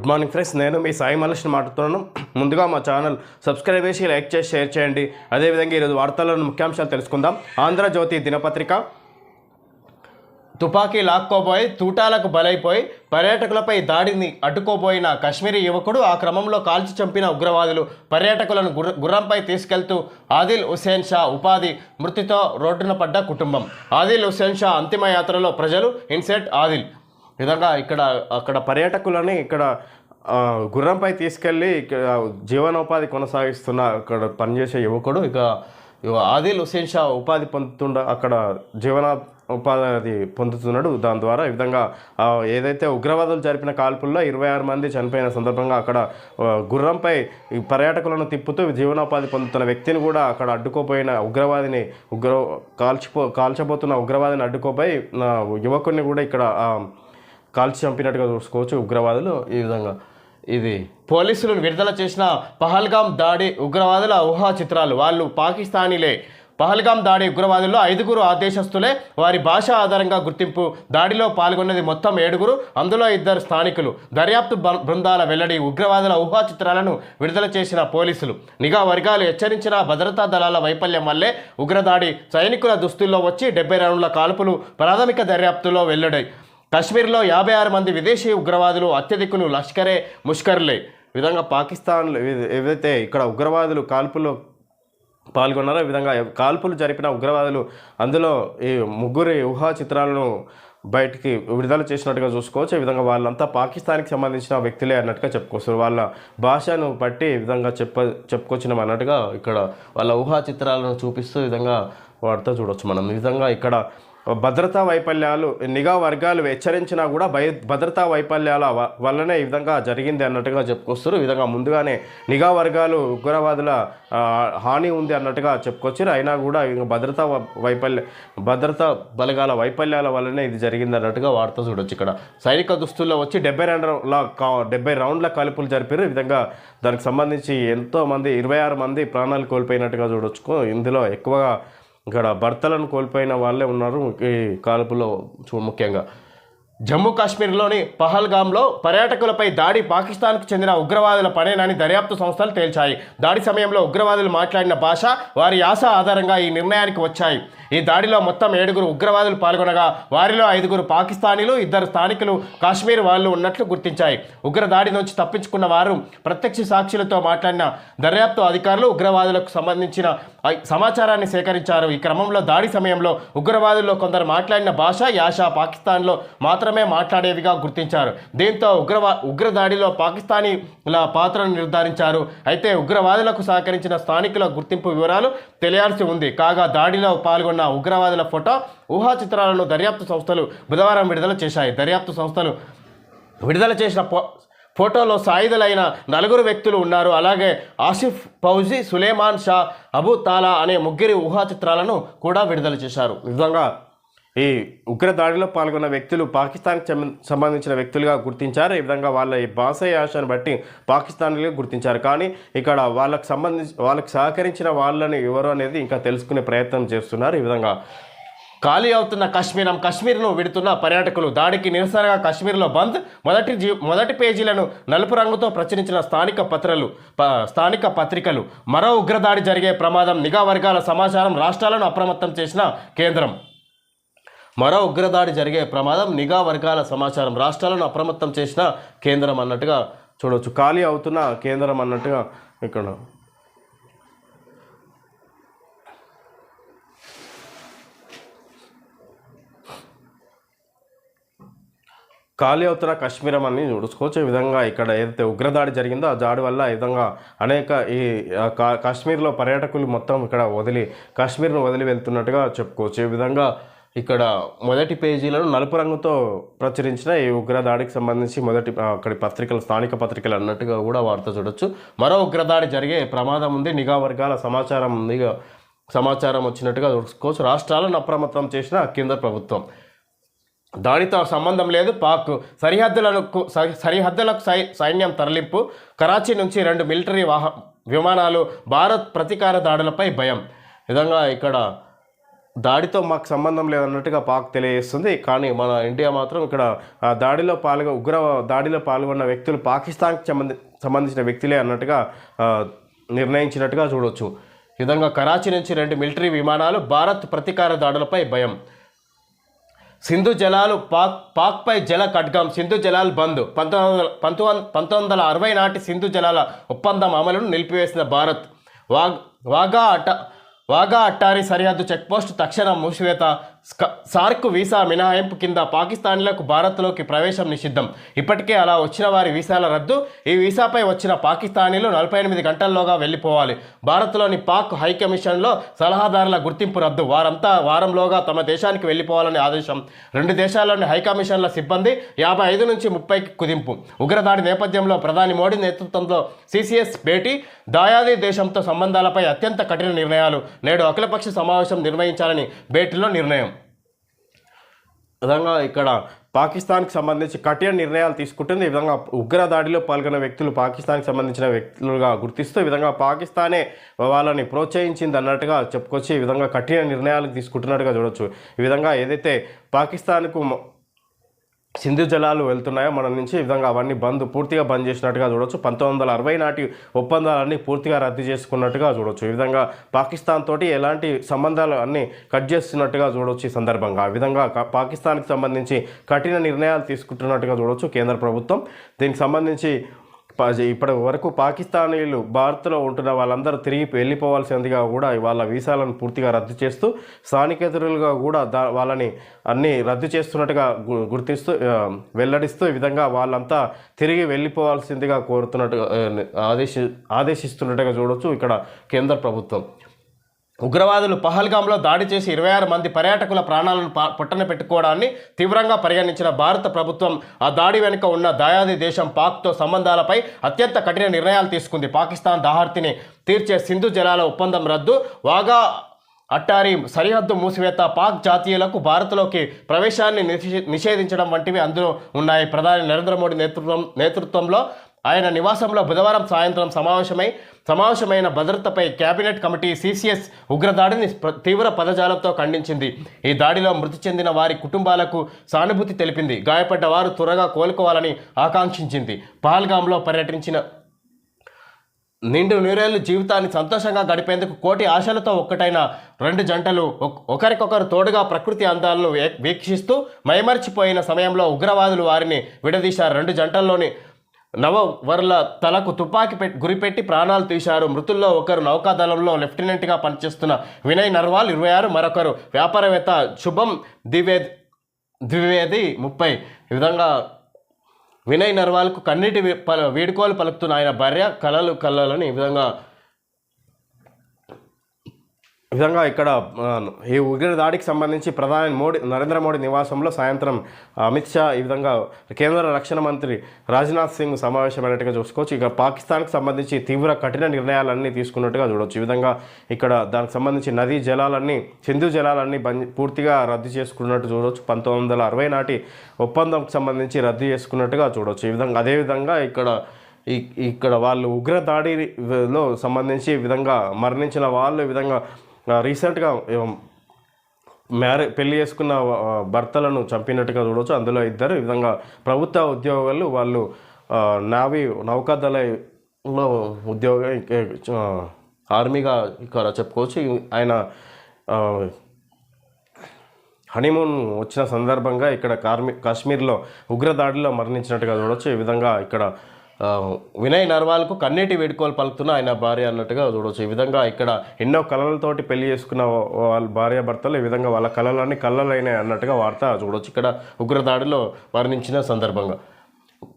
Good morning friends నేను మీ సాయి మలేష్ని మాట్లాడుతున్నాను. ముందుగా మా ఛానల్ సబ్స్క్రైబ్ చేసి లైక్ చేసి షేర్ చేయండి. అదేవిధంగా ఈరోజు వార్తలను ముఖ్యాంశాలు తెలుసుకుందాం. ఆంధ్రజ్యోతి దినపత్రిక. తుపాకీ లాక్కోబోయి తూటాలకు బలైపోయి పర్యాటకులపై దాడిని అడ్డుకోబోయిన కశ్మీరీ యువకుడు ఆ క్రమంలో కాల్చి చంపిన ఉగ్రవాదులు పర్యాటకులను గుర్ర గుర్రంపై తీసుకెళ్తూ ఆదిల్ హుసేన్ షా ఉపాధి మృతితో రోడ్డున పడ్డ కుటుంబం. ఆదిల్ హుసేన్ షా అంతిమ యాత్రలో ప్రజలు ఇన్సెట్ ఆదిల్ విధంగా ఇక్కడ అక్కడ పర్యాటకులని ఇక్కడ గుర్రంపై తీసుకెళ్ళి ఇక్కడ జీవనోపాధి కొనసాగిస్తున్న అక్కడ పనిచేసే యువకుడు. ఇక ఆదిల్ హుసేన్ షా ఉపాధి పొందుతుండ అక్కడ జీవన ఉపాధి అది పొందుతున్నాడు. దాని ద్వారా ఈ విధంగా ఏదైతే ఉగ్రవాదులు జరిపిన కాల్పుల్లో ఇరవై ఆరు మంది చనిపోయిన సందర్భంగా అక్కడ గుర్రంపై పర్యాటకులను తిప్పుతూ జీవనోపాధి పొందుతున్న వ్యక్తిని కూడా అక్కడ అడ్డుకోపోయిన ఉగ్రవాదిని ఉగ్ర కాల్చిపో కాల్చబోతున్న ఉగ్రవాదిని అడ్డుకోపోయి యువకుడిని కూడా ఇక్కడ కాల్చి చంపినట్టుగా చూసుకోవచ్చు ఉగ్రవాదులు ఈ విధంగా. ఇది పోలీసులు విడుదల చేసిన పహల్గాం దాడి ఉగ్రవాదుల ఊహా చిత్రాలు. వాళ్ళు పాకిస్తానీలే. పహల్గాం దాడి ఉగ్రవాదుల్లో ఐదుగురు ఆదేశస్తులే వారి భాష ఆధారంగా గుర్తింపు దాడిలో పాల్గొన్నది మొత్తం ఏడుగురు. అందులో ఇద్దరు స్థానికులు. దర్యాప్తు బ- బృందాల వెల్లడి ఉగ్రవాదుల ఊహా చిత్రాలను విడుదల చేసిన పోలీసులు. నిఘా వర్గాలు హెచ్చరించిన భద్రతా దళాల వైఫల్యం వల్లే ఉగ్రదాడి సైనికుల దుస్తుల్లో వచ్చి డెబ్బై రౌండ్ల కాల్పులు ప్రాథమిక దర్యాప్తులో వెల్లడాయి కశ్మీర్లో యాభై ఆరు మంది విదేశీ ఉగ్రవాదులు అత్యధికులు లష్కరే ముష్కర్లే. విధంగా పాకిస్తాన్ ఏవైతే ఇక్కడ ఉగ్రవాదులు కాల్పుల్లో పాల్గొన్నారో విధంగా కాల్పులు జరిపిన ఉగ్రవాదులు అందులో ఈ ముగ్గురి ఊహా చిత్రాలను బయటికి విడుదల చేసినట్టుగా చూసుకోవచ్చు. ఈ విధంగా వాళ్ళంతా పాకిస్తాన్కి సంబంధించిన వ్యక్తులే అన్నట్టుగా చెప్పుకోవచ్చు. వాళ్ళ భాషను బట్టి ఈ విధంగా చెప్ప చెప్పుకొచ్చినాం అన్నట్టుగా ఇక్కడ వాళ్ళ ఊహా చిత్రాలను చూపిస్తూ విధంగా వాడితో చూడొచ్చు మనం. ఈ విధంగా ఇక్కడ భద్రతా వైఫల్యాలు నిఘా వర్గాలు హెచ్చరించినా కూడా భయ భద్రతా వైఫల్యాల వల్లనే ఈ విధంగా జరిగింది అన్నట్టుగా చెప్పుకొస్తారు ఈ విధంగా ముందుగానే నిఘా వర్గాలు ఉగ్రవాదుల హాని ఉంది అన్నట్టుగా చెప్పుకొచ్చారు. అయినా కూడా ఇంకా భద్రతా వ- వైఫల్య భద్రతా బలగాల వైఫల్యాల వల్లనే ఇది జరిగింది అన్నట్టుగా వార్త చూడొచ్చు ఇక్కడ. సైనిక దుస్తుల్లో వచ్చి డెబ్బై రెండుల కా- డెబ్బై రౌండ్ల కాల్పులు జరిపారు. ఈ విధంగా దానికి సంబంధించి ఎంతో మంది ఇరవై ఆరు మంది ప్రాణాలు కోల్పోయినట్టుగా చూడొచ్చు. ఇందులో ఎక్కువగా ఇక్కడ భర్తలను కోల్పోయిన వాళ్ళే ఉన్నారు ఈ కాల్పులో చూ- ముఖ్యంగా. జమ్మూ కాశ్మీర్లోని పహల్గామ్లో పర్యాటకులపై దాడి పాకిస్తాన్కు చెందిన ఉగ్రవాదుల పనేనని దర్యాప్తు సంస్థలు తేల్చాయి. దాడి సమయంలో ఉగ్రవాదులు మాట్లాడిన భాష వారి యాస ఆధారంగా ఈ నిర్ణయానికి వచ్చాయి. ఈ దాడిలో మొత్తం ఏడుగురు ఉగ్రవాదులు పాల్గొనగా వారిలో ఐదుగురు పాకిస్తానీలు ఇద్దరు స్థానికులు కాశ్మీర్ వాళ్ళు ఉన్నట్లు గుర్తించాయి. ఉగ్ర దాడి నుంచి తప్పించుకున్న వారు ప్రత్యక్ష సాక్షులతో మాట్లాడిన దర్యాప్తు అధికారులు ఉగ్రవాదులకు సంబంధించిన సమాచారాన్ని సేకరించారు. ఈ క్రమంలో దాడి సమయంలో ఉగ్రవాదుల్లో కొందరు మాట్లాడిన భాష యాష పాకిస్తాన్లో మాత్రం మాత్రమే మాట్లాడేవిగా గుర్తించారు. దీంతో ఉగ్రవా ఉగ్రదాడిలో పాకిస్తానీల పాత్రను నిర్ధారించారు. అయితే ఉగ్రవాదులకు సహకరించిన స్థానికుల గుర్తింపు వివరాలు తెలియాల్సి ఉంది. కాగా దాడిలో పాల్గొన్న ఉగ్రవాదుల ఫోటో ఊహా చిత్రాలను దర్యాప్తు సంస్థలు బుధవారం విడుదల చేశాయి. దర్యాప్తు సంస్థలు విడుదల చేసిన ఫోటోలో సాయుధులైన నలుగురు వ్యక్తులు ఉన్నారు. అలాగే ఆసిఫ్ ఫౌజీ సులేమాన్ షా అబు తాలా అనే ముగ్గురి ఊహా చిత్రాలను కూడా విడుదల చేశారు. విధంగా ఈ ఉగ్ర దాడిలో పాల్గొన్న వ్యక్తులు పాకిస్తాన్కి సంబంధించిన వ్యక్తులుగా గుర్తించారు. ఈ విధంగా వాళ్ళ ఈ భాష యాసను బట్టి పాకిస్తాన్లుగా గుర్తించారు. కానీ ఇక్కడ వాళ్ళకు సంబంధించి వాళ్ళకి సహకరించిన వాళ్ళని ఎవరు అనేది ఇంకా తెలుసుకునే ప్రయత్నం చేస్తున్నారు. ఈ విధంగా ఖాళీ అవుతున్న కశ్మీరం కాశ్మీర్ను విడుతున్న పర్యాటకులు దాడికి నిరసనగా కాశ్మీర్లో బంద్ మొదటి జీ మొదటి పేజీలను నలుపు రంగుతో ప్రచురించిన స్థానిక పత్రలు ప- స్థానిక పత్రికలు మరో ఉగ్రదాడి జరిగే ప్రమాదం నిఘా వర్గాల సమాచారం రాష్ట్రాలను అప్రమత్తం చేసిన కేంద్రం. మరో ఉగ్రదాడి జరిగే ప్రమాదం నిఘా వర్గాల సమాచారం రాష్ట్రాలను అప్రమత్తం చేసిన కేంద్రం అన్నట్టుగా చూడవచ్చు ఖాళీ అవుతున్న కేంద్రం అన్నట్టుగా ఇక్కడ. ఖాళీ అవుతున్న కాశ్మీరం అని చూసుకోవచ్చు ఈ విధంగా ఇక్కడ ఏదైతే ఉగ్రదాడి జరిగిందో ఆ దాడి వల్ల ఈ విధంగా అనేక ఈ కాశ్మీర్లో పర్యాటకులు మొత్తం ఇక్కడ వదిలి కాశ్మీర్ను వదిలి వెళ్తున్నట్టుగా చెప్పుకోవచ్చు. ఈ విధంగా ఇక్కడ మొదటి పేజీలను నలుపు రంగుతో ప్రచురించిన ఈ ఉగ్రదాడికి సంబంధించి మొదటి అక్కడి పత్రికలు స్థానిక పత్రికలు అన్నట్టుగా కూడా వార్త చూడొచ్చు. మరో ఉగ్రదాడి జరిగే ప్రమాదం ఉంది. నిఘా వర్గాల సమాచారం ఉంది. సమాచారం వచ్చినట్టుగా చూసుకోవచ్చు. రాష్ట్రాలను అప్రమత్తం చేసిన కేంద్ర ప్రభుత్వం. దాడితో సంబంధం లేదు. పాక్ సరిహద్దులకు సరి- సరిహద్దులకు సై సైన్యం తరలింపు కరాచీ నుంచి రెండు మిలిటరీ వాహ విమానాలు భారత్ ప్రతీకార దాడులపై భయం. విధంగా ఇక్కడ దాడితో మాకు సంబంధం లేదన్నట్టుగా పాక్ తెలియజేస్తుంది. కానీ మన ఇండియా మాత్రం ఇక్కడ దాడిలో పాల్గొ ఉగ్ర దాడిలో పాల్గొన్న వ్యక్తులు పాకిస్తాన్కి సంబంధి సంబంధించిన వ్యక్తులే అన్నట్టుగా నిర్ణయించినట్టుగా చూడొచ్చు. విధంగా కరాచీ నుంచి రెండు మిలిటరీ విమానాలు భారత్ ప్రతీకార దాడులపై భయం. సింధు జలాలు పాక్ పాక్పై జల ఖడ్గం సింధు జలాలు బంద్. పంతొమ్మిది వందల పంతొమ్మిది పంతొమ్మిది వందల అరవై నాటి సింధు జలాల ఒప్పందం అమలును నిలిపివేసిన భారత్. వాగ్ వాగా అట వాగా అట్టారి సరిహద్దు చెక్పోస్ట్ తక్షణం మూసివేత స్క- సార్క్ వీసా మినహాయింపు కింద పాకిస్తాన్లకు భారత్లోకి ప్రవేశం నిషిద్ధం. ఇప్పటికే అలా వచ్చిన వారి వీసాల రద్దు ఈ వీసాపై వచ్చిన పాకిస్తానీలు నలభై ఎనిమిది గంటల్లోగా వెళ్ళిపోవాలి. భారత్లోని పాక్ హైకమిషన్లో సలహాదారుల గుర్తింపు రద్దు. వారంతా వారంలోగా తమ దేశానికి వెళ్ళిపోవాలని ఆదేశం. రెండు దేశాల్లోని హైకమిషన్ల సిబ్బంది యాభై ఐదు నుంచి ముప్పైకి కుదింపు. ఉగ్రదాడి నేపథ్యంలో ప్రధాని మోడీ నేతృత్వంలో సిసిఎస్ భేటీ దాయాది దేశంతో సంబంధాలపై అత్యంత కఠిన నిర్ణయాలు. నేడు అఖిలపక్ష సమావేశం నిర్వహించాలని భేటీలో నిర్ణయం. విధంగా ఇక్కడ పాకిస్తాన్కి సంబంధించి కఠిన నిర్ణయాలు తీసుకుంటుంది. ఈ విధంగా ఉగ్ర దాడిలో పాల్గొన్న వ్యక్తులు పాకిస్తాన్కి సంబంధించిన వ్యక్తులుగా గుర్తిస్తూ ఈ విధంగా పాకిస్తానే వాళ్ళని ప్రోత్సహించింది అన్నట్టుగా చెప్పుకొచ్చి ఈ విధంగా కఠిన నిర్ణయాలు తీసుకుంటున్నట్టుగా చూడొచ్చు. ఈ విధంగా ఏదైతే పాకిస్తాన్కు సింధు జలాలు వెళ్తున్నాయో? మన నుంచి ఈ విధంగా అవన్నీ బంద్ పూర్తిగా బంద్ చేసినట్టుగా చూడొచ్చు. పంతొమ్మిది వందల అరవై నాటి ఒప్పందాలన్నీ పూర్తిగా రద్దు చేసుకున్నట్టుగా చూడొచ్చు. ఈ విధంగా పాకిస్తాన్ తోటి ఎలాంటి సంబంధాలు అన్నీ కట్ చేస్తున్నట్టుగా చూడొచ్చు ఈ సందర్భంగా. ఆ విధంగా పాకిస్తాన్కి సంబంధించి కఠిన నిర్ణయాలు తీసుకుంటున్నట్టుగా చూడొచ్చు కేంద్ర ప్రభుత్వం. దీనికి సంబంధించి ఇప్పటి వరకు పాకిస్తానీలు భారత్లో ఉంటున్న వాళ్ళందరూ తిరిగి వెళ్ళిపోవాల్సిందిగా కూడా వాళ్ళ వీసాలను పూర్తిగా రద్దు చేస్తూ స్థానికేతరులుగా కూడా దా వాళ్ళని అన్ని రద్దు చేస్తున్నట్టుగా గు- గుర్తిస్తూ వెల్లడిస్తూ ఈ విధంగా వాళ్ళంతా తిరిగి వెళ్ళిపోవాల్సిందిగా కోరుతున్నట్టుగా ఆదేశి ఆదేశిస్తున్నట్టుగా చూడొచ్చు ఇక్కడ కేంద్ర ప్రభుత్వం. ఉగ్రవాదులు పహల్గాంలో దాడి చేసి ఇరవై ఆరు మంది పర్యాటకుల ప్రాణాలను పా- పొట్టన పెట్టుకోవడాన్ని తీవ్రంగా పరిగణించిన భారత ప్రభుత్వం ఆ దాడి వెనుక ఉన్న దయాది దేశం పాక్తో సంబంధాలపై అత్యంత కఠిన నిర్ణయాలు తీసుకుంది. పాకిస్తాన్ దాహార్తిని తీర్చే సింధు జలాల ఒప్పందం రద్దు వాగా అట్టారి సరిహద్దు మూసివేత పాక్ జాతీయులకు భారత్లోకి ప్రవేశాన్ని నిషే- నిషేధించడం వంటివి అందులో ఉన్నాయి. ప్రధాని నరేంద్ర మోడీ నేతృత్వం నేతృత్వంలో ఆయన నివాసంలో బుధవారం సాయంత్రం సమావేశమై సమావేశమైన భద్రతపై కేబినెట్ కమిటీ సీసీఎస్ ఉగ్రదాడిని తీవ్ర పదజాలంతో ఖండించింది. ఈ దాడిలో మృతి చెందిన వారి కుటుంబాలకు సానుభూతి తెలిపింది. గాయపడ్డ వారు త్వరగా కోలుకోవాలని ఆకాంక్షించింది. పహల్గాంలో పర్యటించిన నిండు నూరేళ్ళు జీవితాన్ని సంతోషంగా గడిపేందుకు కోటి ఆశలతో ఒక్కటైన రెండు జంటలు ఒకరికొకరు తోడుగా ప్రకృతి అందాలను వే- వీక్షిస్తూ మైమర్చిపోయిన సమయంలో ఉగ్రవాదులు వారిని విడదీశారు. రెండు జంటల్లోని నవవరుల తలకు తుపాకీ పెట్టి గురిపెట్టి ప్రాణాలు తీశారు. మృతుల్లో ఒకరు నౌకాదళంలో లెఫ్టినెంట్గా పనిచేస్తున్న వినయ్ నర్వాల్ ఇరవై ఆరు మరొకరు వ్యాపారవేత్త శుభం ద్వివేద్ ద్వివేది ముప్పై. ఈ విధంగా వినయ్ నర్వాల్కు కన్నీటి పల వీడుకోలు పలుకుతున్న ఆయన భార్య కలలు కలలని ఈ విధంగా విధంగా ఇక్కడ ఈ ఉగ్ర దాడికి సంబంధించి ప్రధాని మోడీ నరేంద్ర మోడీ నివాసంలో సాయంత్రం అమిత్ షా ఈ విధంగా కేంద్ర రక్షణ మంత్రి రాజ్నాథ్ సింగ్ సమావేశమైనట్టుగా చూసుకోవచ్చు. ఇక పాకిస్తాన్కి సంబంధించి తీవ్ర కఠిన నిర్ణయాలన్నీ తీసుకున్నట్టుగా చూడవచ్చు ఈ విధంగా ఇక్కడ దానికి సంబంధించి నదీ జలాలన్నీ సింధు జలాలన్నీ పూర్తిగా రద్దు చేసుకున్నట్టు చూడవచ్చు పంతొమ్మిది వందల అరవై నాటి ఒప్పందంకి సంబంధించి రద్దు చేసుకున్నట్టుగా చూడవచ్చు ఈ విధంగా అదేవిధంగా ఇక్కడ ఇక్కడ వాళ్ళు ఉగ్ర దాడిలో సంబంధించి విధంగా మరణించిన వాళ్ళు ఈ విధంగా రీసెంట్గా మ్యారే పెళ్ళి చేసుకున్న భర్తలను చంపినట్టుగా చూడవచ్చు అందులో ఇద్దరు ఈ విధంగా ప్రభుత్వ ఉద్యోగాలు వాళ్ళు నావీ నౌకాదళలో ఉద్యోగ ఆర్మీగా ఇక్కడ చెప్పుకోవచ్చు. ఆయన హనీమూన్ వచ్చిన సందర్భంగా ఇక్కడ కార్మి కాశ్మీర్లో ఉగ్రదాడిలో మరణించినట్టుగా చూడవచ్చు ఈ విధంగా ఇక్కడ వినయ్ నర్వాల్కు కన్నీటి వేడుకోలు పలుకుతున్న ఆయన భార్య అన్నట్టుగా చూడవచ్చు ఈ విధంగా ఇక్కడ ఎన్నో కళలతోటి పెళ్ళి చేసుకున్న వాళ్ళ భార్య భర్తలు ఈ విధంగా వాళ్ళ కళలన్నీ కళ్ళలైనాయి అన్నట్టుగా వార్త చూడవచ్చు ఇక్కడ ఉగ్రదాడిలో మరణించిన సందర్భంగా.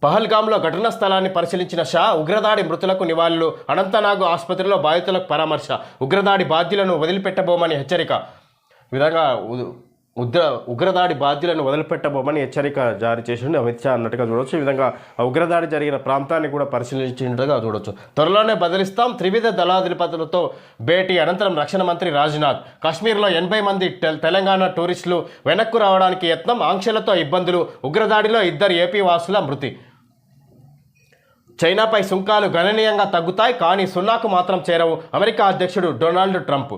పహల్గామ్లో ఘటనా స్థలాన్ని పరిశీలించిన షా ఉగ్రదాడి మృతులకు నివాళులు. అనంతనాగు ఆసుపత్రిలో బాధితులకు పరామర్శ. ఉగ్రదాడి బాధ్యులను వదిలిపెట్టబోమని హెచ్చరిక. విధంగా ఉ- ఉగ్ర ఉగ్రదాడి బాధ్యులను వదిలిపెట్టబోమని హెచ్చరిక జారీ చేసిండు అమిత్ షా అన్నట్టుగా చూడవచ్చు ఈ విధంగా ఉగ్రదాడి జరిగిన ప్రాంతాన్ని కూడా పరిశీలించినట్టుగా చూడవచ్చు త్వరలోనే బదిలిస్తాం. త్రివిధ దళాధిపతులతో భేటీ అనంతరం రక్షణ మంత్రి రాజ్నాథ్. కాశ్మీర్లో ఎనభై మంది తెలంగాణ టూరిస్టులు వెనక్కు రావడానికి యత్నం. ఆంక్షలతో ఇబ్బందులు. ఉగ్రదాడిలో ఇద్దరు ఏపీ వాసుల మృతి. చైనాపై సుంకాలు గణనీయంగా తగ్గుతాయి. కానీ సున్నాకు మాత్రం చేరవు. అమెరికా అధ్యక్షుడు డొనాల్డ్ ట్రంప్.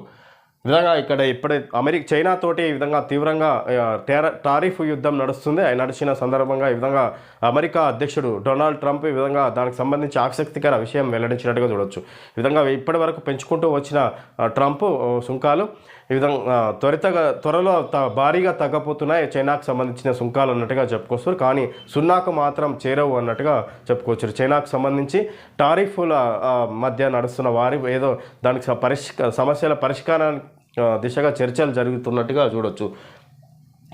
విధంగా ఇక్కడ ఇప్పుడే అమెరికా చైనా తోటి ఈ విధంగా తీవ్రంగా టెర- టారిఫ్ యుద్ధం నడుస్తుంది. ఆయన నడిచిన సందర్భంగా ఈ విధంగా అమెరికా అధ్యక్షుడు డొనాల్డ్ ట్రంప్ ఈ విధంగా దానికి సంబంధించి ఆసక్తికర విషయం వెల్లడించినట్టుగా చూడొచ్చు. ఈ విధంగా ఇప్పటి వరకు పెంచుకుంటూ వచ్చిన ట్రంప్ సుంకాలు ఈ విధంగా త్వరితగా త్వరలో త భారీగా తగ్గపోతున్నాయి చైనాకు సంబంధించిన సుంకాలు అన్నట్టుగా చెప్పుకొస్తారు. కానీ సున్నాకు మాత్రం చేరవు అన్నట్టుగా చెప్పుకోవచ్చు చైనాకు సంబంధించి టారిఫ్ల మధ్య నడుస్తున్న వారి ఏదో దానికి పరిష్క సమస్యల పరిష్కారానికి దిశగా చర్చలు జరుగుతున్నట్టుగా చూడొచ్చు.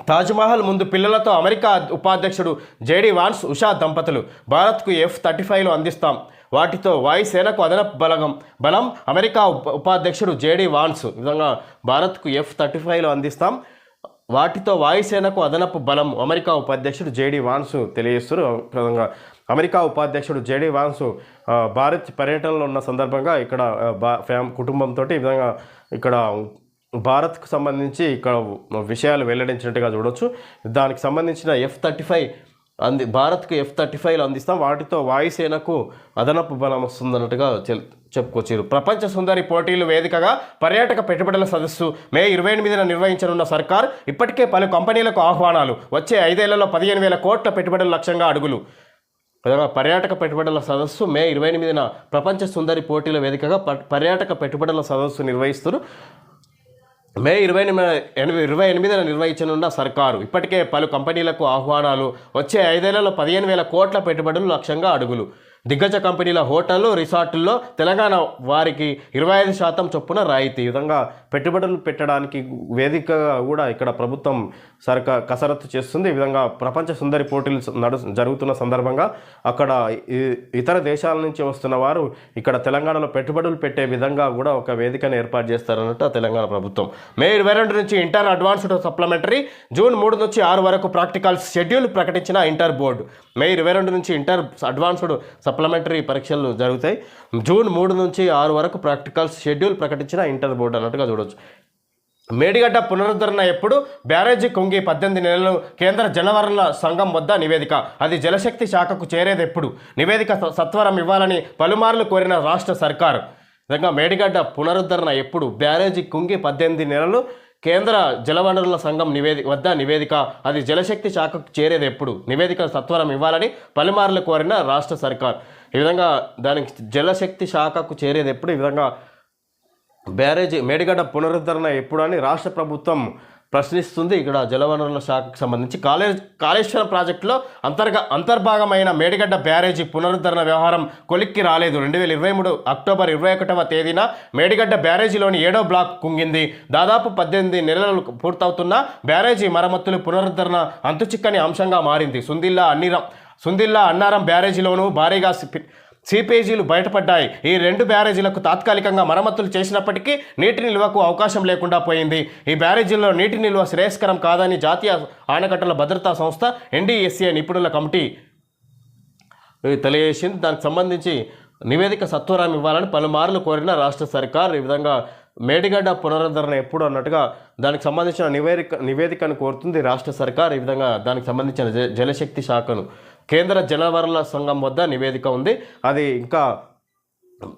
తాజ్మహల్ ముందు పిల్లలతో అమెరికా ఉపాధ్యక్షుడు జేడీ వాన్స్ ఉషా దంపతులు భారత్కు ఎఫ్ థర్టీ ఫైవ్లు అందిస్తాం. వాటితో వాయుసేనకు అదనపు బలగం. బలం అమెరికా ఉప ఉపాధ్యక్షుడు జేడీ వాన్స్ విధంగా భారత్కు ఎఫ్ థర్టీ ఫైవ్లు అందిస్తాం. వాటితో వాయుసేనకు అదనపు బలం అమెరికా ఉపాధ్యక్షుడు జేడీ వాన్స్ తెలియజేస్తారు విధంగా అమెరికా ఉపాధ్యక్షుడు జేడీ వాన్స్ భారత్ పర్యటనలో ఉన్న సందర్భంగా ఇక్కడ బా ఫ్యామ్ కుటుంబంతో ఈ విధంగా ఇక్కడ భారత్కు సంబంధించి ఇక్కడ విషయాలు వెల్లడించినట్టుగా చూడొచ్చు. దానికి సంబంధించిన ఎఫ్ థర్టీ ఫైవ్ అంది భారత్కు ఎఫ్ థర్టీ ఫైవ్లు అందిస్తాం. వాటితో వాయుసేనకు అదనపు బలం వస్తుందన్నట్టుగా చెప్పుకొచ్చారు ప్రపంచ సుందరి పోటీలు వేదికగా పర్యాటక పెట్టుబడుల సదస్సు మే ఇరవై ఎనిమిదిన నిర్వహించనున్న సర్కార్ ఇప్పటికే పలు కంపెనీలకు ఆహ్వానాలు. వచ్చే ఐదేళ్ళలో పదిహేను వేల కోట్ల పెట్టుబడుల లక్ష్యంగా అడుగులు. పర్యాటక పెట్టుబడుల సదస్సు మే ఇరవై ఎనిమిదిన ప్రపంచ సుందరి పోటీల వేదికగా పర్యాటక పెట్టుబడుల సదస్సు నిర్వహిస్తున్నారు మే ఇరవై ఎనిమిది ఇరవై ఎనిమిదిన నిర్వహించనున్న సర్కారు. ఇప్పటికే పలు కంపెనీలకు ఆహ్వానాలు. వచ్చే ఐదేళ్ళలో పదిహేను వేల కోట్ల పెట్టుబడులు లక్ష్యంగా అడుగులు. దిగ్గజ కంపెనీల హోటళ్ళు రిసార్టుల్లో తెలంగాణ వారికి ఇరవై ఐదు శాతం చొప్పున రాయితీ. ఈ విధంగా పెట్టుబడులు పెట్టడానికి వేదికగా కూడా ఇక్కడ ప్రభుత్వం సరక కసరత్తు చేస్తుంది. ఈ విధంగా ప్రపంచ సుందరి పోటీలు నడు జరుగుతున్న సందర్భంగా అక్కడ ఇతర దేశాల నుంచి వస్తున్న వారు ఇక్కడ తెలంగాణలో పెట్టుబడులు పెట్టే విధంగా కూడా ఒక వేదికను ఏర్పాటు చేస్తారన్నట్టు ఆ తెలంగాణ ప్రభుత్వం. మే ఇరవై రెండు నుంచి ఇంటర్ అడ్వాన్స్డ్ సప్లిమెంటరీ జూన్ మూడు నుంచి ఆరు వరకు ప్రాక్టికల్ షెడ్యూల్ ప్రకటించిన ఇంటర్ బోర్డు. మే ఇరవై రెండు నుంచి ఇంటర్ అడ్వాన్స్డ్ సప్లిమెంటరీ పరీక్షలు జరుగుతాయి. జూన్ మూడు నుంచి ఆరు వరకు ప్రాక్టికల్ షెడ్యూల్ ప్రకటించిన ఇంటర్ బోర్డు అన్నట్టుగా చూడొచ్చు. మేడిగడ్డ పునరుద్ధరణ ఎప్పుడు? బ్యారేజీ కుంగి పద్దెనిమిది నెలలు కేంద్ర జలవనరుల సంఘం వద్ద నివేదిక. అది జలశక్తి శాఖకు చేరేది ఎప్పుడు? నివేదిక సత్వరం ఇవ్వాలని పలుమార్లు కోరిన రాష్ట్ర సర్కారు. విధంగా మేడిగడ్డ పునరుద్ధరణ ఎప్పుడు? బ్యారేజీ కుంగి పద్దెనిమిది నెలలు కేంద్ర జలవనరుల సంఘం నివేది వద్ద నివేదిక. అది జలశక్తి శాఖకు చేరేది ఎప్పుడు? నివేదిక సత్వరం ఇవ్వాలని పలుమార్లు కోరిన రాష్ట్ర సర్కార్. ఈ విధంగా దానికి జలశక్తి శాఖకు చేరేది ఎప్పుడు? ఈ విధంగా బ్యారేజీ మేడిగడ్డ పునరుద్ధరణ ఎప్పుడు అని రాష్ట్ర ప్రభుత్వం ప్రశ్నిస్తుంది. ఇక్కడ జలవనరుల శాఖకు సంబంధించి కాలేజ్ కాళేశ్వరం ప్రాజెక్టులో అంతర్గ అంతర్భాగమైన మేడిగడ్డ బ్యారేజీ పునరుద్ధరణ వ్యవహారం కొలిక్కి రాలేదు. రెండు వేల ఇరవై మూడు అక్టోబర్ ఇరవై ఒకటవ తేదీన మేడిగడ్డ బ్యారేజీలోని ఏడో బ్లాక్ కుంగింది. దాదాపు పద్దెనిమిది నెలలు పూర్తవుతున్న బ్యారేజీ మరమ్మతులు పునరుద్ధరణ అంతుచిక్కని అంశంగా మారింది. సుందిల్లా అన్ని సుందిల్లా అన్నారం బ్యారేజీలోనూ భారీగా సీపేజీలు బయటపడ్డాయి. ఈ రెండు బ్యారేజీలకు తాత్కాలికంగా మరమ్మతులు చేసినప్పటికీ నీటి నిల్వకు అవకాశం లేకుండా పోయింది. ఈ బ్యారేజీల్లో నీటి నిల్వ శ్రేయస్కరం కాదని జాతీయ ఆనకట్టల భద్రతా సంస్థ ఎన్డీఎస్ఏ నిపుణుల కమిటీ తెలియజేసింది. దానికి సంబంధించి నివేదిక సత్వరం ఇవ్వాలని పలుమార్లు కోరిన రాష్ట్ర సర్కార్ ఈ విధంగా మేడిగడ్డ పునరుద్ధరణ ఎప్పుడు అన్నట్టుగా దానికి సంబంధించిన నివేదిక నివేదికను కోరుతుంది రాష్ట్ర సర్కార్. ఈ విధంగా దానికి సంబంధించిన జ- జలశక్తి శాఖను కేంద్ర జలవనరుల సంఘం వద్ద నివేదిక ఉంది. అది ఇంకా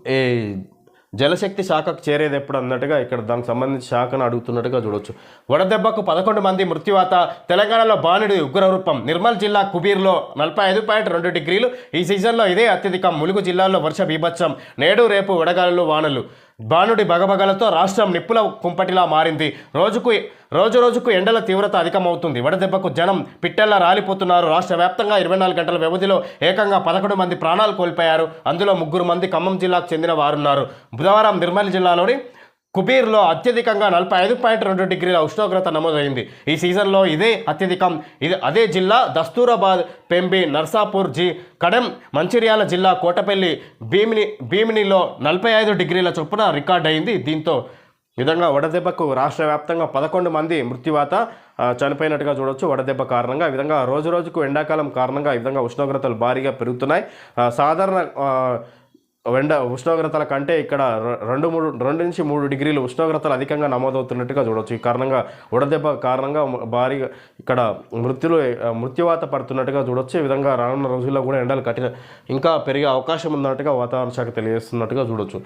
ఈ జలశక్తి శాఖకు చేరేది ఎప్పుడు అన్నట్టుగా ఇక్కడ దానికి సంబంధించి శాఖను అడుగుతున్నట్టుగా చూడొచ్చు. వడదెబ్బకు పదకొండు మంది మృత్యువాత తెలంగాణలో బాణుడి ఉగ్రరూపం. నిర్మల్ జిల్లా కుబీర్లో నలభై ఐదు పాయింట్ రెండు డిగ్రీలు. ఈ సీజన్లో ఇదే అత్యధికం. ములుగు జిల్లాలో వర్ష బీభత్సం. నేడు రేపు వడగాలులు వానలు. బాణుడి బగబగలతో రాష్ట్రం నిప్పుల కుంపటిలా మారింది. రోజుకు రోజు రోజుకు ఎండల తీవ్రత అధికమవుతుంది. వడదెబ్బకు జనం పిట్టెల్లా రాలిపోతున్నారు. రాష్ట్ర వ్యాప్తంగా ఇరవై నాలుగు గంటల వ్యవధిలో ఏకంగా పదకొండు మంది ప్రాణాలు కోల్పోయారు. అందులో ముగ్గురు మంది ఖమ్మం జిల్లాకు చెందిన వారున్నారు. బుధవారం నిర్మల్ జిల్లాలోని కుబీర్లో అత్యధికంగా నలభై ఐదు పాయింట్ రెండు డిగ్రీల ఉష్ణోగ్రత నమోదైంది. ఈ సీజన్లో ఇదే అత్యధికం. ఇది అదే జిల్లా దస్తూరాబాద్ పెంబి నర్సాపూర్ జి కడెం మంచిర్యాల జిల్లా కోటపల్లి భీమిని భీమినిలో నలభై ఐదు డిగ్రీల చొప్పున రికార్డ్ అయింది. దీంతో విధంగా వడదెబ్బకు రాష్ట్ర వ్యాప్తంగా పదకొండు మంది మృత్యువాత చనిపోయినట్టుగా చూడొచ్చు. వడదెబ్బ కారణంగా ఈ విధంగా రోజు రోజుకు ఎండాకాలం కారణంగా ఈ విధంగా ఉష్ణోగ్రతలు భారీగా పెరుగుతున్నాయి. సాధారణ ఎండ ఉష్ణోగ్రతల కంటే ఇక్కడ రెండు మూడు రెండు నుంచి మూడు డిగ్రీలు ఉష్ణోగ్రతలు అధికంగా నమోదవుతున్నట్టుగా చూడవచ్చు ఈ కారణంగా ఉడదెబ్బ కారణంగా భారీగా ఇక్కడ మృత్యులు మృత్యువాత పడుతున్నట్టుగా చూడవచ్చు ఈ విధంగా రానున్న రోజుల్లో కూడా ఎండలు కట్టిన ఇంకా పెరిగే అవకాశం ఉన్నట్టుగా వాతావరణ శాఖ తెలియజేస్తున్నట్టుగా చూడవచ్చు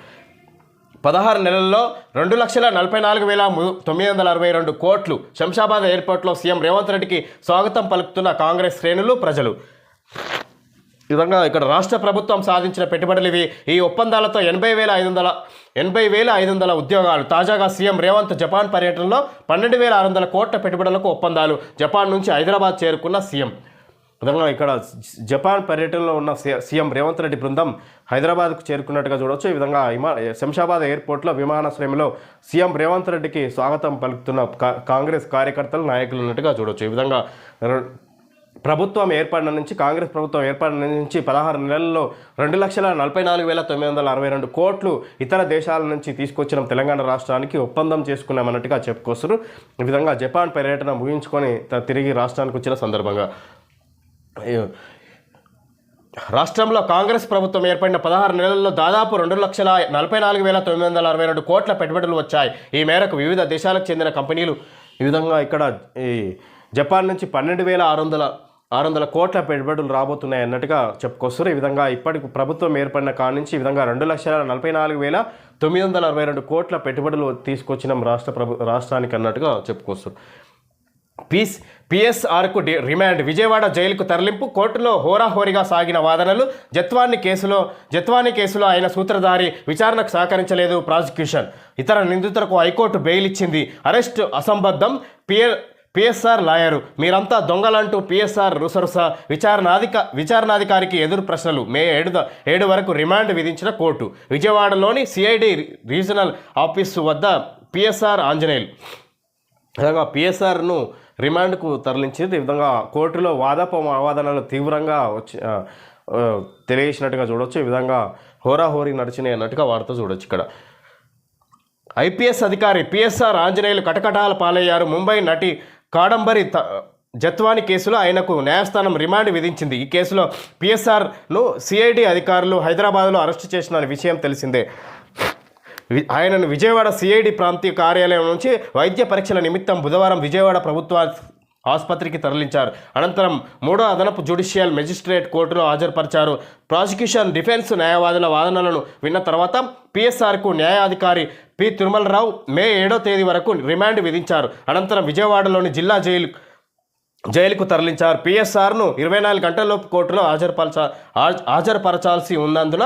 పదహారు నెలల్లో రెండు లక్షల నలభై నాలుగు వేల తొమ్మిది వందల అరవై రెండు కోట్లు శంషాబాద్ ఎయిర్పోర్ట్లో సీఎం రేవంత్ రెడ్డికి స్వాగతం పలుకుతున్న కాంగ్రెస్ శ్రేణులు ప్రజలు. ఈ విధంగా ఇక్కడ రాష్ట్ర ప్రభుత్వం సాధించిన పెట్టుబడులు ఇవి. ఈ ఒప్పందాలతో ఎనభై వేల ఐదు వందల ఎనభై వేల ఐదు వందల ఉద్యోగాలు. తాజాగా సీఎం రేవంత్ జపాన్ పర్యటనలో పన్నెండు వేల ఆరు వందల కోట్ల పెట్టుబడులకు ఒప్పందాలు. జపాన్ నుంచి హైదరాబాద్ చేరుకున్న సీఎం. విధంగా ఇక్కడ జపాన్ పర్యటనలో ఉన్న సీఎం రేవంత్ రెడ్డి బృందం హైదరాబాద్కు చేరుకున్నట్టుగా చూడవచ్చు ఈ విధంగా విమా శంషాబాద్ ఎయిర్పోర్ట్లో విమానాశ్రయంలో సీఎం రేవంత్ రెడ్డికి స్వాగతం పలుకుతున్న కా- కాంగ్రెస్ కార్యకర్తలు నాయకులు ఉన్నట్టుగా చూడొచ్చు. ఈ విధంగా ప్రభుత్వం ఏర్పడిన నుంచి కాంగ్రెస్ ప్రభుత్వం ఏర్పడిన నుంచి పదహారు నెలల్లో రెండు లక్షల నలభై నాలుగు వేల తొమ్మిది వందల అరవై రెండు కోట్లు ఇతర దేశాల నుంచి తీసుకొచ్చిన. తెలంగాణ రాష్ట్రానికి ఒప్పందం చేసుకున్నామన్నట్టుగా చెప్పుకొస్తారు. ఈ విధంగా జపాన్ పర్యటన ముగించుకొని తిరిగి రాష్ట్రానికి వచ్చిన సందర్భంగా. రాష్ట్రంలో కాంగ్రెస్ ప్రభుత్వం ఏర్పడిన పదహారు నెలల్లో దాదాపు రెండు లక్షల నలభై నాలుగు వేల తొమ్మిది వందల అరవై రెండు కోట్ల పెట్టుబడులు వచ్చాయి. ఈ మేరకు వివిధ దేశాలకు చెందిన కంపెనీలు ఈ విధంగా ఇక్కడ ఈ జపాన్ నుంచి పన్నెండు వేల ఆరు వందల ఆరు వందల కోట్ల పెట్టుబడులు రాబోతున్నాయి అన్నట్టుగా చెప్పుకొస్తారు ఈ విధంగా ఇప్పటికి ప్రభుత్వం ఏర్పడిన కాడ నుంచి ఈ విధంగా రెండు లక్షల నలభై నాలుగు వేల తొమ్మిది వందల అరవై రెండు కోట్ల పెట్టుబడులు తీసుకొచ్చిన రాష్ట్ర ప్రభు రాష్ట్రానికి అన్నట్టుగా చెప్పుకొస్తారు పీస్ పిఎస్ఆర్కు డి- రిమాండ్ విజయవాడ జైలుకు తరలింపు కోర్టులో హోరాహోరీగా సాగిన వాదనలు జత్వాన్ని కేసులో జత్వాని కేసులో ఆయన సూత్రధారి విచారణకు సహకరించలేదు ప్రాసిక్యూషన్. ఇతర నిందితులకు హైకోర్టు బెయిల్ ఇచ్చింది. అరెస్టు అసంబద్ధం పిఎల్ పిఎస్ఆర్ లాయరు. మీరంతా దొంగలంటూ పిఎస్ఆర్ రుసరుస విచారణాధిక విచారణాధికారికి ఎదురు ప్రశ్నలు. మే ఏడు ఏడు వరకు రిమాండ్ విధించిన కోర్టు. విజయవాడలోని సిఐడి రీజనల్ ఆఫీసు వద్ద పిఎస్ఆర్ ఆంజనేయులు. విధంగా పిఎస్ఆర్ను రిమాండ్కు తరలించింది. ఈ విధంగా కోర్టులో వాదోపవాదనలు తీవ్రంగా వచ్చి తెలియజేసినట్టుగా చూడొచ్చు. ఈ విధంగా హోరాహోరీ నడిచినాయి అన్నట్టుగా వార్త చూడొచ్చు ఇక్కడ. ఐపీఎస్ అధికారి పిఎస్ఆర్ ఆంజనేయులు కటకటాల పాలయ్యారు. ముంబై నటి కాడంబరి త- జత్వాని కేసులో ఆయనకు న్యాయస్థానం రిమాండ్ విధించింది. ఈ కేసులో పిఎస్ఆర్ను సిఐడి అధికారులు హైదరాబాద్లో అరెస్టు చేసిన విషయం తెలిసిందే. ఆయనను విజయవాడ సిఐడి ప్రాంతీయ కార్యాలయం నుంచి వైద్య పరీక్షల నిమిత్తం బుధవారం విజయవాడ ప్రభుత్వ ఆసుపత్రికి తరలించారు. అనంతరం మూడో అదనపు జ్యుడిషియల్ మెజిస్ట్రేట్ కోర్టులో హాజరుపరిచారు. ప్రాసిక్యూషన్ డిఫెన్స్ న్యాయవాదుల వాదనలను విన్న తర్వాత పిఎస్ఆర్కు న్యాయాధికారి పి. తిరుమలరావు మే ఏడో తేదీ వరకు రిమాండ్ విధించారు. అనంతరం విజయవాడలోని జిల్లా జైలు జైలుకు తరలించారు. పిఎస్ఆర్ను ఇరవై నాలుగు గంటలలోపు కోర్టులో హాజరుపరచా హాజరుపరచాల్సి ఉన్నందున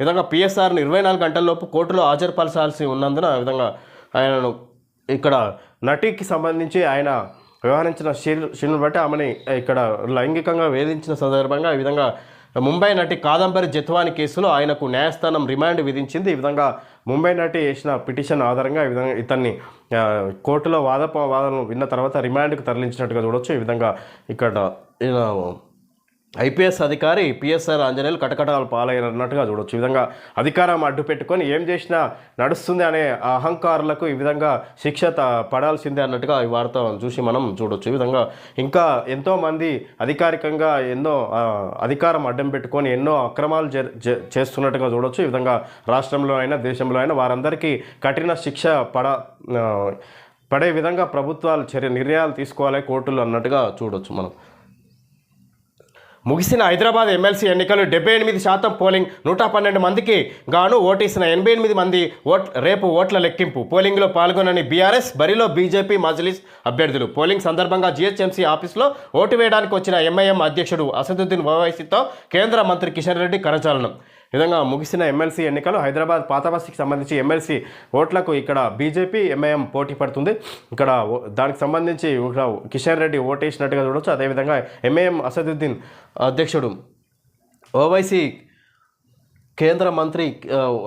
విధంగా పిఎస్ఆర్ను ఇరవై నాలుగు గంటలలోపు కోర్టులో హాజరుపరచాల్సి ఉన్నందున విధంగా ఆయనను ఇక్కడ నటికి సంబంధించి ఆయన వ్యవహరించిన శీలు శీలను బట్టి ఆమెని ఇక్కడ లైంగికంగా వేధించిన సందర్భంగా ఈ విధంగా ముంబై నటి కాదంబరి జత్వాని కేసులో ఆయనకు న్యాయస్థానం రిమాండ్ విధించింది. ఈ విధంగా ముంబై నాటి వేసిన పిటిషన్ ఆధారంగా ఈ విధంగా ఇతన్ని కోర్టులో వాదప వాదనలు విన్న తర్వాత రిమాండ్కు తరలించినట్టుగా చూడొచ్చు. ఈ విధంగా ఇక్కడ ఐపీఎస్ అధికారి పిఎస్ఆర్ ఆంజనేయులు కటకటాలు పాలైనట్టుగా చూడొచ్చు. ఈ విధంగా అధికారం అడ్డు పెట్టుకొని ఏం చేసినా నడుస్తుంది అనే అహంకారులకు ఈ విధంగా శిక్ష త- పడాల్సిందే అన్నట్టుగా ఈ వార్త చూసి మనం చూడొచ్చు. ఈ విధంగా ఇంకా ఎంతోమంది అధికారికంగా ఎన్నో అధికారం అడ్డం పెట్టుకొని ఎన్నో అక్రమాలు జ- చేస్తున్నట్టుగా చూడొచ్చు. ఈ విధంగా రాష్ట్రంలో అయినా దేశంలో అయినా వారందరికీ కఠిన శిక్ష పడ పడే విధంగా ప్రభుత్వాలు చర్య నిర్ణయాలు తీసుకోవాలి కోర్టులు అన్నట్టుగా చూడొచ్చు మనం. ముగిసిన హైదరాబాద్ ఎమ్మెల్సీ ఎన్నికలు డెబ్బై ఎనిమిది శాతం పోలింగ్ నూట పన్నెండు మందికి గాను ఓటేసిన ఎనభై ఎనిమిది మంది ఓట్ రేపు ఓట్ల లెక్కింపు. పోలింగ్లో పాల్గొనని బీఆర్ఎస్ బరిలో బీజేపీ మజ్లిస్ అభ్యర్థులు. పోలింగ్ సందర్భంగా జీహెచ్ఎంసీ ఆఫీసులో ఓటు వేయడానికి వచ్చిన ఎంఐఎం అధ్యక్షుడు అసదుద్దీన్ ఓవైసీతో కేంద్ర మంత్రి కిషన్ రెడ్డి కరచాలనం. విధంగా ముగిసిన ఎమ్మెల్సీ ఎన్నికలు హైదరాబాద్ పాతబస్తీకి సంబంధించి ఎమ్మెల్సీ ఓట్లకు ఇక్కడ బీజేపీ ఎంఐఎం పోటీ పడుతుంది. ఇక్కడ ఓ- దానికి సంబంధించి ఇక్కడ కిషన్ రెడ్డి ఓటేసినట్టుగా చూడవచ్చు అదేవిధంగా ఎంఐఎం అసదుద్దీన్ అధ్యక్షుడు ఓవైసీ కేంద్ర మంత్రి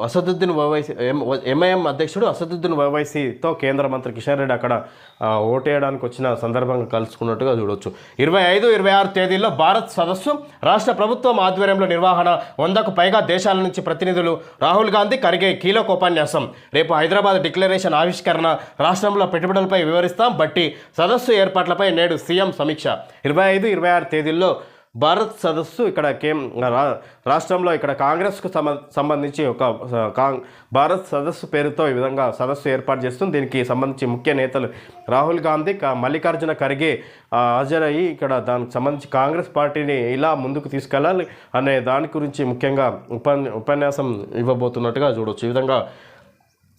అసదుద్దీన్ ఓవైసీ ఎం- ఎంఐఎం అధ్యక్షుడు అసదుద్దీన్ ఓవైసీతో కేంద్ర మంత్రి కిషన్ రెడ్డి అక్కడ ఓటేయడానికి వచ్చిన సందర్భంగా కలుసుకున్నట్టుగా చూడొచ్చు. ఇరవై ఐదు ఇరవై ఆరు తేదీల్లో భారత్ సదస్సు రాష్ట్ర ప్రభుత్వం ఆధ్వర్యంలో నిర్వహణ వందకు పైగా దేశాల నుంచి ప్రతినిధులు రాహుల్ గాంధీ కరిగే కీలక ఉపన్యాసం రేపు హైదరాబాద్ డిక్లరేషన్ ఆవిష్కరణ రాష్ట్రంలో పెట్టుబడులపై వివరిస్తాం. బట్టి సదస్సు ఏర్పాట్లపై నేడు సీఎం సమీక్ష. ఇరవై ఐదు ఇరవై ఆరు తేదీల్లో భారత్ సదస్సు ఇక్కడ కేం రా రాష్ట్రంలో ఇక్కడ కాంగ్రెస్కు సంబంధించి ఒక కాంగ్ భారత్ సదస్సు పేరుతో ఈ విధంగా సదస్సు ఏర్పాటు చేస్తుంది. దీనికి సంబంధించి ముఖ్య నేతలు రాహుల్ గాంధీ మల్లికార్జున ఖర్గే హాజరయ్యి ఇక్కడ దానికి సంబంధించి కాంగ్రెస్ పార్టీని ఇలా ముందుకు తీసుకెళ్ళాలి అనే దాని గురించి ముఖ్యంగా ఉపన్యాసం ఇవ్వబోతున్నట్టుగా చూడవచ్చు ఈ విధంగా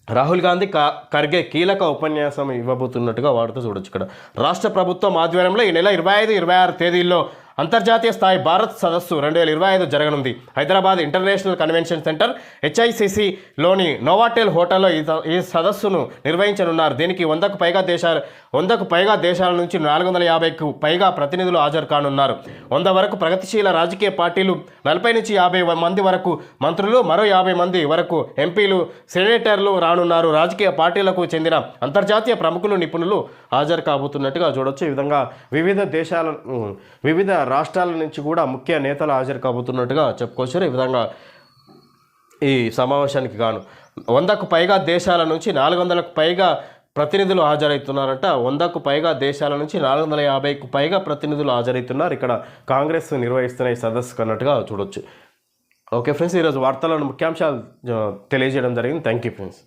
రాహుల్ గాంధీ కా- ఖర్గే కీలక ఉపన్యాసం ఇవ్వబోతున్నట్టుగా వాడుతూ చూడొచ్చు ఇక్కడ. రాష్ట్ర ప్రభుత్వం ఆధ్వర్యంలో ఈ నెల ఇరవై ఐదు ఇరవై ఆరు తేదీల్లో అంతర్జాతీయ స్థాయి భారత్ సదస్సు రెండు వేల ఇరవై ఐదు జరగనుంది. హైదరాబాద్ ఇంటర్నేషనల్ కన్వెన్షన్ సెంటర్ హెచ్ఐసిసిలోని నోవాటెల్ హోటల్లో ఈ స- ఈ సదస్సును నిర్వహించనున్నారు. దీనికి వందకు పైగా దేశాలు వందకు పైగా దేశాల నుంచి నాలుగు వందల యాభైకు పైగా ప్రతినిధులు హాజరు కానున్నారు. వంద వరకు ప్రగతిశీల రాజకీయ పార్టీలు నలభై నుంచి యాభై మంది వరకు మంత్రులు మరో యాభై మంది వరకు ఎంపీలు సెనేటర్లు రానున్నారు. రాజకీయ పార్టీలకు చెందిన అంతర్జాతీయ ప్రముఖులు నిపుణులు హాజరు కాబోతున్నట్టుగా చూడొచ్చు. ఈ విధంగా వివిధ దేశాల వివిధ రాష్ట్రాల నుంచి కూడా ముఖ్య నేతలు హాజరు కాబోతున్నట్టుగా చెప్పుకోవచ్చు. ఈ విధంగా ఈ సమావేశానికి గాను వందకు పైగా దేశాల నుంచి నాలుగు వందలకు పైగా ప్రతినిధులు హాజరవుతున్నారంట వందకు పైగా దేశాల నుంచి నాలుగు వందల యాభైకు పైగా ప్రతినిధులు హాజరవుతున్నారు ఇక్కడ కాంగ్రెస్ నిర్వహిస్తున్న ఈ సదస్సు అన్నట్టుగా చూడొచ్చు. ఓకే ఫ్రెండ్స్ ఈరోజు వార్తలను ముఖ్యాంశాలు తెలియజేయడం జరిగింది. Thank you friends.